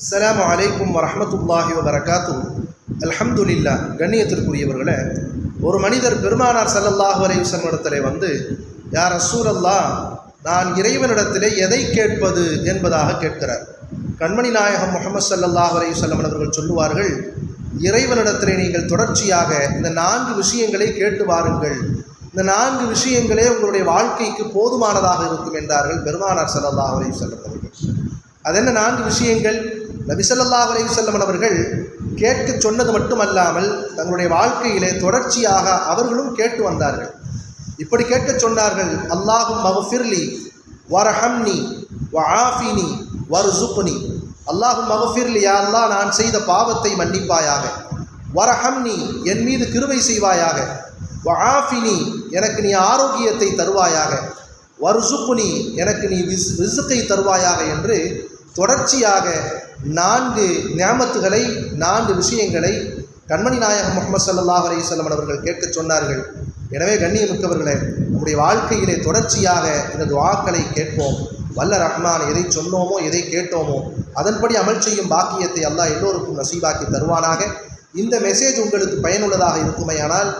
அஸ்லாம் அலைக்கும் வரமத்துல்லாஹி வரகாத்து அல்ஹம்துலில்லா கண்ணியத்திற்குரியவர்களே ஒரு மனிதர் பெருமானார் சல்லல்லாஹு வரை வஸல்லம் இடத்திலே வந்து யார் அசூரல்லா நான் இறைவனிடத்திலே எதை கேட்பது? என்பதாக கேட்கிறார். கண்மணி நாயகம் முகமது சல்லல்லாஹு அலைஹி வஸல்லம் அவர்கள் சொல்லுவார்கள் இறைவனிடத்திலே நீங்கள் தொடர்ச்சியாக இந்த நான்கு விஷயங்களை கேட்டு வாருங்கள். இந்த நான்கு விஷயங்களே உங்களுடைய வாழ்க்கைக்கு போதுமானதாக இருக்கும் என்றார்கள் பெருமானார் சல்லல்லாஹு அலைஹி சொல்லப்பவர்கள் அது அதென்ன நான்கு விஷயங்கள்? நபி அலையுசல்லமன் அவர்கள் கேட்க சொன்னது மட்டுமல்லாமல் தங்களுடைய வாழ்க்கையிலே தொடர்ச்சியாக அவர்களும் கேட்டு வந்தார்கள். இப்படி கேட்க சொன்னார்கள் அல்லாஹும் மகஃபிர்லி வரஹம்னி வஆஃபினி வர்சுக்னி அல்லாஹும் மகஃபிர்லி யா அல்லாஹ் நான் செய்த பாவத்தை மன்னிப்பாயாக. வரஹம்னி என் மீது கிருவை செய்வாயாக. வஆஃபினி எனக்கு நீ ஆரோக்கியத்தை தருவாயாக. வருசுப்புனி எனக்கு நீ விஸ் விசுக்கை தருவாயாக என்று தொடர்ச்சியாக நான்கு ஞாபத்துகளை நான்கு விஷயங்களை கண்மணி நாயகம் முகமது சல்லாஹ் அலைஹி வஸல்லம் அவர்கள் கேட்க சொன்னார்கள். எனவே கண்ணியமிக்கவர்களே நம்முடைய வாழ்க்கையிலே தொடர்ச்சியாக இந்த துவாக்களை கேட்போம். வல்ல ரஹ்மான் எதை சொன்னோமோ எதை கேட்டோமோ அதன்படி அமல் செய்யும் பாக்கியத்தை அல்லாஹ் எல்லோருக்கும் நசீபாக்கி தருவானாக. இந்த மெசேஜ் உங்களுக்கு பயனுள்ளதாக இருக்குமையானால்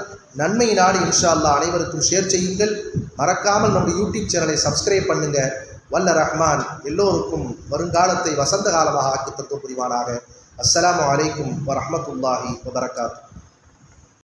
நன்மை நாடு இன்ஷா அல்லாஹ் அனைவருக்கும் ஷேர் செய்யுங்கள். மறக்காமல் நம்முடைய யூடியூப் சேனலை சப்ஸ்கிரைப் பண்ணுங்கள் வல்ல ரஹ்மான் எல்லோருக்கும் வருங்காலத்தை வசந்த காலமாக ஆக்கி தத்துவ புரிவானாக. அஸ்லாம் வலைக்கும் வரமத்துல்லாஹி வபரகாத்து